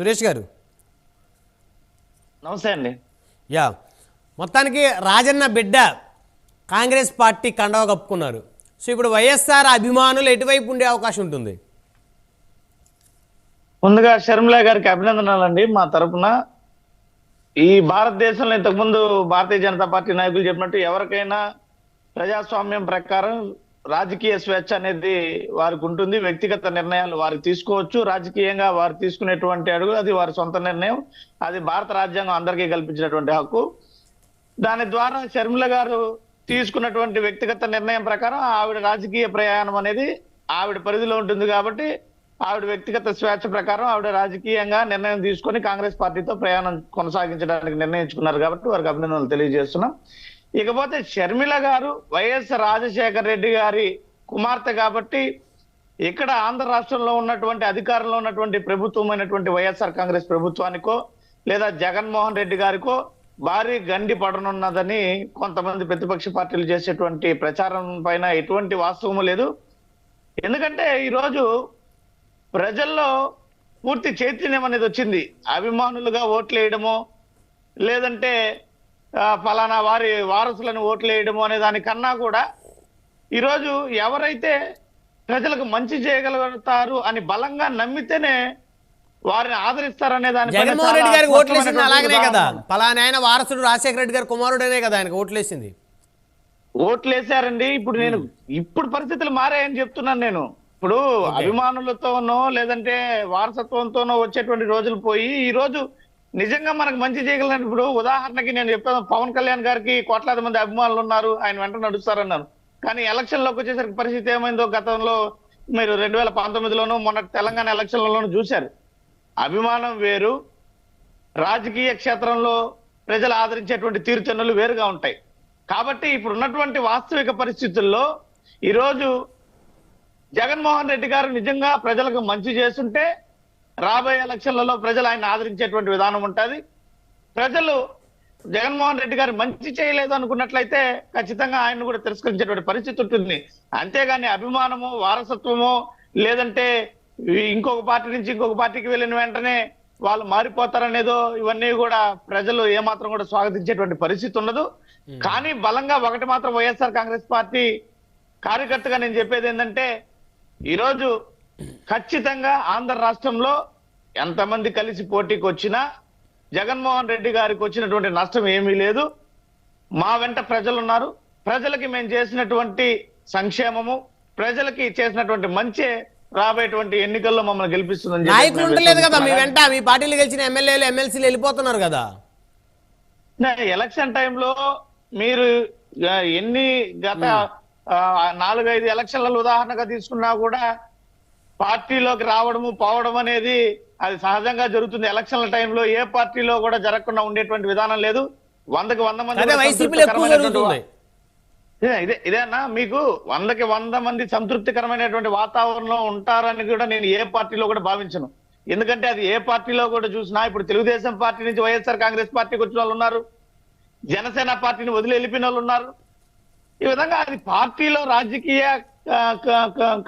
సురేష్ గారు. నమస్తే అండి. యా. మొత్తానికి రాజన్న బిడ్డ కాంగ్రెస్ పార్టీ కండవ కప్పుకున్నారు. సో ఇప్పుడు వైఎస్ఆర్ అభిమానులు ఎటువైపు ఉండే అవకాశం ఉంటుంది? ముందుగా షర్మిల గారికి అభినందనలండి మా తరపున. ఈ భారతదేశంలో ఇంతకుముందు భారతీయ జనతా పార్టీ నాయకులు చెప్పినట్టు ఎవరికైనా ప్రజాస్వామ్యం ప్రకారం రాజకీయ స్వేచ్ఛ అనేది వారికి ఉంటుంది వ్యక్తిగత నిర్ణయాలు వారు తీసుకోవచ్చు. రాజకీయంగా వారు తీసుకునేటువంటి అడుగు అది వారి సొంత నిర్ణయం. అది భారత రాజ్యాంగం అందరికీ కల్పించినటువంటి హక్కు. దాని ద్వారా షర్మిల గారు తీసుకున్నటువంటి వ్యక్తిగత నిర్ణయం ప్రకారం ఆవిడ రాజకీయ ప్రయాణం అనేది ఆవిడ పరిధిలో ఉంటుంది కాబట్టి ఆవిడ వ్యక్తిగత స్వేచ్ఛ ప్రకారం ఆవిడ రాజకీయంగా నిర్ణయం తీసుకొని కాంగ్రెస్ పార్టీతో ప్రయాణం కొనసాగించడానికి నిర్ణయించుకున్నారు కాబట్టి వారికి అభినందనలు తెలియజేస్తున్నాం. ఇకపోతే షర్మిల గారు వైఎస్ రాజశేఖర రెడ్డి గారి కుమార్తె కాబట్టి ఇక్కడ ఆంధ్ర రాష్ట్రంలో ఉన్నటువంటి అధికారంలో ఉన్నటువంటి ప్రభుత్వమైనటువంటి వైఎస్ఆర్ కాంగ్రెస్ ప్రభుత్వానికో లేదా జగన్మోహన్ రెడ్డి గారికో భారీ గండి పడనున్నదని కొంతమంది ప్రతిపక్ష పార్టీలు చేసేటువంటి ప్రచారం పైన ఎటువంటి వాస్తవము లేదు. ఎందుకంటే ఈరోజు ప్రజల్లో పూర్తి చైతన్యం అనేది వచ్చింది. అభిమానులుగా ఓట్లు వేయడమో లేదంటే ఫలానా వారి వారసులను ఓట్లు వేయడము అనే దానికన్నా కూడా ఈరోజు ఎవరైతే ప్రజలకు మంచి చేయగలుగుతారు అని బలంగా నమ్మితేనే వారిని ఆదరిస్తారనే దాని జగన్మోహన్ రెడ్డి గారికి ఓట్లేసింది అలాగనే కదా. పలానా ఆయన వారసుడు రాజశేఖర రెడ్డి గారి కుమారుడనే కదా ఆయనకు ఓట్లేసింది ఓట్లేసారండి. ఇప్పుడు నేను ఇప్పుడు పరిస్థితులు మారాయని చెప్తున్నాను నేను. ఇప్పుడు అభిమానులతోనో లేదంటే వారసత్వంతోనో వచ్చేటువంటి రోజులు పోయి ఈ రోజు నిజంగా మనకు మంచి చేయగలను ఇప్పుడు ఉదాహరణకి నేను చెప్పాను పవన్ కళ్యాణ్ గారికి కోట్లాది మంది అభిమానులు ఉన్నారు ఆయన వెంట నడుస్తారన్నాను. కానీ ఎలక్షన్లోకి వచ్చేసరికి పరిస్థితి ఏమైందో గతంలో మీరు రెండు వేల పంతొమ్మిదిలోనూ మొన్న తెలంగాణ ఎలక్షన్లలోనూ చూశారు. అభిమానం వేరు రాజకీయ క్షేత్రంలో ప్రజలు ఆదరించేటువంటి తీరుచెన్నులు వేరుగా ఉంటాయి. కాబట్టి ఇప్పుడు ఉన్నటువంటి వాస్తవిక పరిస్థితుల్లో ఈరోజు జగన్మోహన్ రెడ్డి గారు నిజంగా ప్రజలకు మంచి చేస్తుంటే రాబోయే ఎలక్షన్లలో ప్రజలు ఆయన ఆదరించేటువంటి విధానం ఉంటుంది. ప్రజలు జగన్మోహన్ రెడ్డి గారు మంచి చేయలేదు అనుకున్నట్లయితే ఖచ్చితంగా ఆయన కూడా తిరస్కరించేటువంటి పరిస్థితి ఉంటుంది. అంతేగాని అభిమానము వారసత్వము లేదంటే ఇంకొక పార్టీ నుంచి ఇంకొక పార్టీకి వెళ్ళిన వెంటనే వాళ్ళు మారిపోతారనేదో ఇవన్నీ కూడా ప్రజలు ఏమాత్రం కూడా స్వాగతించేటువంటి పరిస్థితి ఉండదు. కానీ బలంగా ఒకటి మాత్రం వైఎస్ఆర్ కాంగ్రెస్ పార్టీ కార్యకర్తగా నేను చెప్పేది ఏంటంటే ఈరోజు ఖచ్చితంగా ఆంధ్ర రాష్ట్రంలో ఎంతమంది కలిసి పోటీకి వచ్చినా జగన్మోహన్ రెడ్డి గారికి వచ్చినటువంటి నష్టం ఏమీ లేదు. మా వెంట ప్రజలు ఉన్నారు ప్రజలకి మేము చేసినటువంటి సంక్షేమము ప్రజలకి చేసినటువంటి మంచి రాబోయేటువంటి ఎన్నికల్లో మమ్మల్ని గెలిపిస్తుందని నాయకులు ఉండలేదు కదా మీ. వెంట. మీ పార్టీలు గెలిచిన ఎమ్మెల్యేలు ఎమ్మెల్సీలు వెళ్ళిపోతున్నారు కదా. ఎలక్షన్ టైంలో మీరు ఎన్ని గత నాలుగైదు ఎలక్షన్ల ఉదాహరణగా తీసుకున్నా కూడా పార్టీలోకి రావడము పోవడం అనేది అది సహజంగా జరుగుతుంది. ఎలక్షన్ల టైంలో ఏ పార్టీలో కూడా జరగకుండా ఉండేటువంటి విధానం లేదు. వందకి వంద మంది ఇదే ఇదే ఇదేనా మీకు వందకి వంద మంది సంతృప్తికరమైనటువంటి వాతావరణంలో ఉంటారని కూడా నేను ఏ పార్టీలో కూడా భావించను. ఎందుకంటే అది ఏ పార్టీలో కూడా చూసినా ఇప్పుడు తెలుగుదేశం పార్టీ నుంచి వైఎస్ఆర్ కాంగ్రెస్ పార్టీకి వచ్చిన వాళ్ళు ఉన్నారు. జనసేన పార్టీని వదిలి వెళ్ళిపోయిన వాళ్ళు ఉన్నారు. ఈ విధంగా అది పార్టీలో రాజకీయ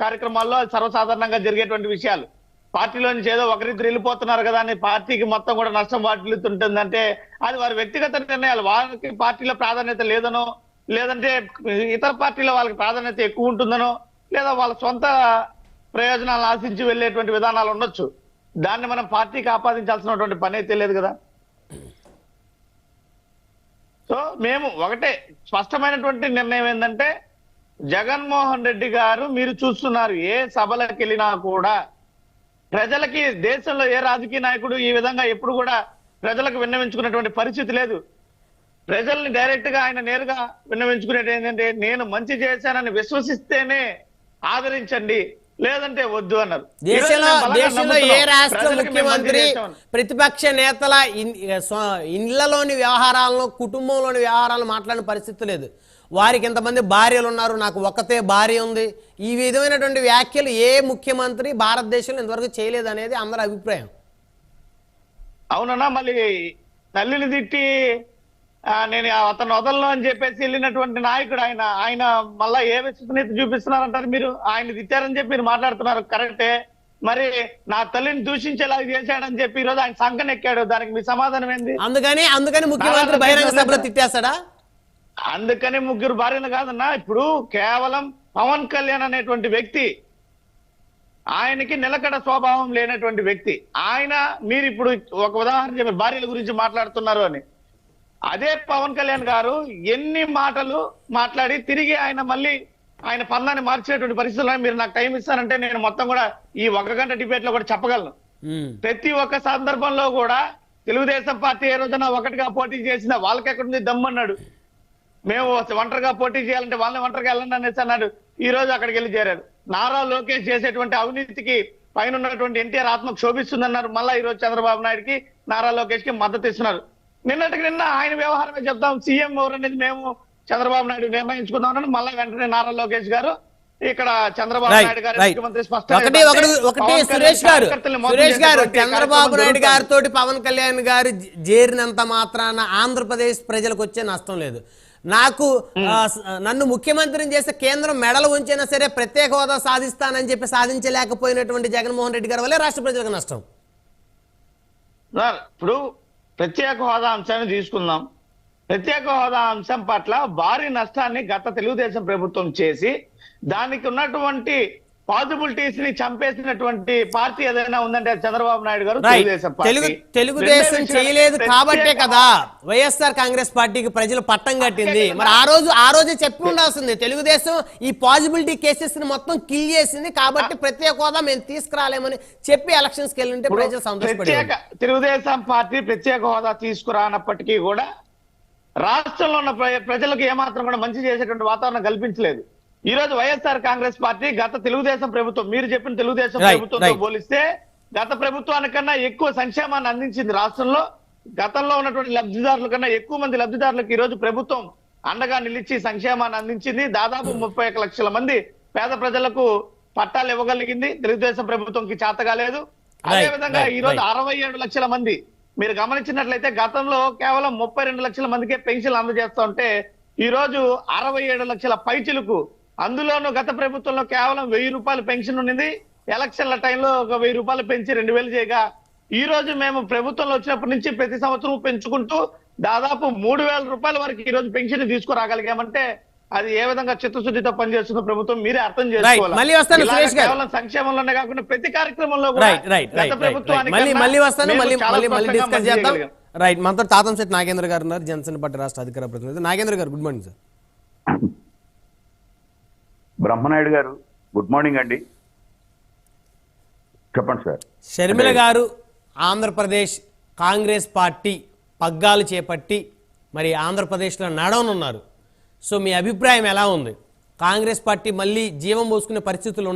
కార్యక్రమాల్లో సర్వసాధారణంగా జరిగేటువంటి విషయాలు. పార్టీలో నుంచి ఏదో ఒకరిద్దరు వెళ్ళిపోతున్నారు కదా అని పార్టీకి మొత్తం కూడా నష్టం వాటిల్లుతుంటుందంటే అది వారి వ్యక్తిగత నిర్ణయాలు. వారికి పార్టీలో ప్రాధాన్యత లేదనో లేదంటే ఇతర పార్టీలో వాళ్ళకి ప్రాధాన్యత ఎక్కువ ఉంటుందనో లేదా వాళ్ళ సొంత ప్రయోజనాలను ఆశించి వెళ్ళేటువంటి విధానాలు ఉండొచ్చు. దాన్ని మనం పార్టీకి ఆపాదించాల్సినటువంటి పని అయితే లేదు కదా. సో మేము ఒకటే స్పష్టమైనటువంటి నిర్ణయం ఏంటంటే జగన్మోహన్ రెడ్డి గారు మీరు చూస్తున్నారు ఏ సభలకు వెళ్ళినా కూడా ప్రజలకి దేశంలో ఏ రాజకీయ నాయకుడు ఈ విధంగా ఎప్పుడు కూడా ప్రజలకు విన్నవించుకున్నటువంటి పరిస్థితి లేదు. ప్రజల్ని డైరెక్ట్గా ఆయన నేరుగా విన్నవించుకునేది ఏంటంటే నేను మంచి చేశానని విశ్వసిస్తేనే ఆదరించండి. లేదంటే వద్దు అన్నారు. దేశంలో దేశంలో ఏ. రాష్ట్ర ముఖ్యమంత్రి. ప్రతిపక్ష నేతల ఇండ్లలోని వ్యవహారాలను కుటుంబంలోని వ్యవహారాలను మాట్లాడిన పరిస్థితి లేదు. వారికి ఇంతమంది భార్యలు ఉన్నారు? నాకు ఒక్కతే భార్య ఉంది. ఈ విధమైనటువంటి వ్యాఖ్యలు ఏ ముఖ్యమంత్రి భారతదేశంలో ఇంతవరకు చేయలేదు అనేది అందరి అభిప్రాయం. అవునన్నా మళ్ళీ తల్లిని తిట్టి నేను అతను వదలను అని చెప్పేసి వెళ్ళినటువంటి నాయకుడు ఆయన. ఆయన మళ్ళా ఏ విశ్వసనీయత చూపిస్తున్నారంటారు మీరు? ఆయన తిట్టారని చెప్పి మీరు మాట్లాడుతున్నారు. కరెక్టే. మరి నా తల్లిని దూషించేలా చేశాడని చెప్పి ఈ రోజు ఆయన సంకనెక్కాడు. దానికి మీ సమాధానం ఏంది? అందుకని అందుకని ముఖ్యమంత్రి బహిరంగ సభలో తిట్టేస్తాడా అందుకని ముగ్గురు భార్యలు కాదన్నా ఇప్పుడు కేవలం పవన్ కళ్యాణ్ అనేటువంటి వ్యక్తి ఆయనకి నిలకడ స్వభావం లేనటువంటి వ్యక్తి. ఆయన మీరు ఇప్పుడు ఒక ఉదాహరణ చెప్పారు భార్యల గురించి మాట్లాడుతున్నారు అని. అదే పవన్ కళ్యాణ్ గారు ఎన్ని మాటలు మాట్లాడి తిరిగి ఆయన మళ్ళీ ఆయన పందాన్ని మార్చేటువంటి పరిస్థితుల్లో మీరు నాకు టైం ఇస్తానంటే నేను మొత్తం కూడా ఈ ఒక గంట డిబేట్లో కూడా చెప్పగలను. ప్రతి ఒక్క సందర్భంలో కూడా తెలుగుదేశం పార్టీ ఏ రోజున ఒకటిగా పోటీ చేసిన వాళ్ళకి ఎక్కడుంది దమ్మన్నాడు మేము ఒంటరిగా పోటీ చేయాలంటే వాళ్ళని ఒంటరిగా వెళ్ళండి అనేసి అన్నాడు. ఈ రోజు అక్కడికి వెళ్ళి చేరారు. నారా లోకేష్ చేసేటువంటి అవినీతికి పైన ఉన్నటువంటి ఎన్టీఆర్ ఆత్మకు శోభిస్తుందన్నారు మళ్ళా ఈ రోజు చంద్రబాబు నాయుడుకి నారా లోకేష్కి మద్దతు ఇస్తున్నారు. నిన్నటికి నిన్న ఆయన వ్యవహారమే చెప్తాం సీఎం ఎవరు అనేది మేము చంద్రబాబు నాయుడు నిర్ణయించుకుందామని మళ్ళా వెంటనే నారా లోకేష్ గారు ఇక్కడ చంద్రబాబు నాయుడు గారు ముఖ్యమంత్రి ఒకటి సురేష్ గారు సురేష్ చంద్రబాబు నాయుడు. గారితోటి పవన్ కళ్యాణ్ గారు చేరినంత మాత్రాన ఆంధ్రప్రదేశ్ ప్రజలకు వచ్చే నష్టం లేదు. నాకు స- నన్ను ముఖ్యమంత్రిని చేస్తే కేంద్రం మెడలు ఉంచినా సరే ప్రత్యేక హోదా సాధిస్తానని చెప్పి సాధించలేకపోయినటువంటి జగన్మోహన్ రెడ్డి గారి వల్లే రాష్ట్ర ప్రజలకు నష్టం. ఇప్పుడు ప్రత్యేక హోదా అంశాన్ని తీసుకుందాం. ప్రత్యేక హోదా అంశం పట్ల భారీ నష్టాన్ని గత తెలుగుదేశం ప్రభుత్వం చేసి దానికి ఉన్నటువంటి పాసిబిలిటీస్ని చంపేసినటువంటి పార్టీ ఏదైనా ఉందంటే చంద్రబాబు నాయుడు గారు తెలుగుదేశం తెలుగు తెలుగుదేశం చేయలేదు కాబట్టే కదా వైఎస్ఆర్ కాంగ్రెస్ పార్టీకి ప్రజలు పట్టం కట్టింది. మరి ఆ రోజు ఆ రోజే చెప్పి ఉండాల్సింది తెలుగుదేశం ఈ పాజిబిలిటీ కేసెస్ని మొత్తం కిల్ చేసింది కాబట్టి ప్రత్యేక హోదా మేము తీసుకురాలేమని చెప్పి ఎలక్షన్స్కి వెళ్ళింటే ప్రజలు సంతోషపడి తెలుగుదేశం పార్టీ ప్రత్యేక హోదా తీసుకురానప్పటికీ కూడా రాష్ట్రంలో ఉన్న ప్ర- ప్రజలకు ఏమాత్రం కూడా మంచి చేసేటువంటి వాతావరణం కల్పించలేదు. ఈ రోజు వైఎస్ఆర్ కాంగ్రెస్ పార్టీ గత తెలుగుదేశం ప్రభుత్వం మీరు చెప్పిన తెలుగుదేశం ప్రభుత్వంతో. పోలిస్తే గత ప్రభుత్వానికన్నా ఎక్కువ సంక్షేమాన్ని అందించింది రాష్ట్రంలో గతంలో ఉన్నటువంటి లబ్ధిదారుల కన్నా ఎక్కువ మంది లబ్ధిదారులకు ఈ రోజు ప్రభుత్వం అండగా నిలిచి సంక్షేమాన్ని అందించింది దాదాపు ముప్పై లక్షల మంది పేద ప్రజలకు పట్టాలు ఇవ్వగలిగింది తెలుగుదేశం ప్రభుత్వంకి చేత కాలేదు అదే Right, విధంగా right, ఈ రోజు. అరవై ఏడు లక్షల మంది మీరు గమనించినట్లయితే గతంలో కేవలం ముప్పై రెండు లక్షల మందికే పెన్షన్లు అందజేస్తా ఉంటే ఈ రోజు అరవై ఏడు లక్షల పైచిలకు అందులోనూ గత ప్రభుత్వంలో కేవలం వెయ్యి రూపాయలు పెన్షన్ ఉన్నది. ఎలక్షన్ల టైంలో ఒక వెయ్యి రూపాయలు పెంచి రెండు వేలు చేయగా ఈ రోజు మేము ప్రభుత్వంలో వచ్చినప్పటి నుంచి ప్రతి సంవత్సరం పెంచుకుంటూ దాదాపు మూడు వేల రూపాయల వరకు ఈ రోజు పెన్షన్ తీసుకురాగలిగామంటే అది ఏ విధంగా చిత్తశుద్ధితో పనిచేస్తుందో ప్రభుత్వం మీరే అర్థం చేసుకోవాలి. కేవలం సంక్షేమంలోనే కాకుండా ప్రతి కార్యక్రమంలో కూడా రైట్ మనతో తాతం శెట్టి నాగేంద్ర గారు ఉన్నారు జనసేన పార్టీ రాష్ట్ర అధికార ప్రతినిధి. నాగేంద్ర గారు గుడ్ మార్నింగ్ సార్ బ్రహ్మనాయుడు గారు గుడ్ మార్నింగ్ అండి. చెప్పండి సార్. షర్మిల గారు ఆంధ్రప్రదేశ్ కాంగ్రెస్ పార్టీ పగ్గాలు చేపట్టి మరి ఆంధ్రప్రదేశ్లో నడవనున్నారు. సో మీ అభిప్రాయం ఎలా ఉంది? కాంగ్రెస్ పార్టీ మళ్ళీ జీవం పోసుకునే పరిస్థితులు ఉన్నాయి.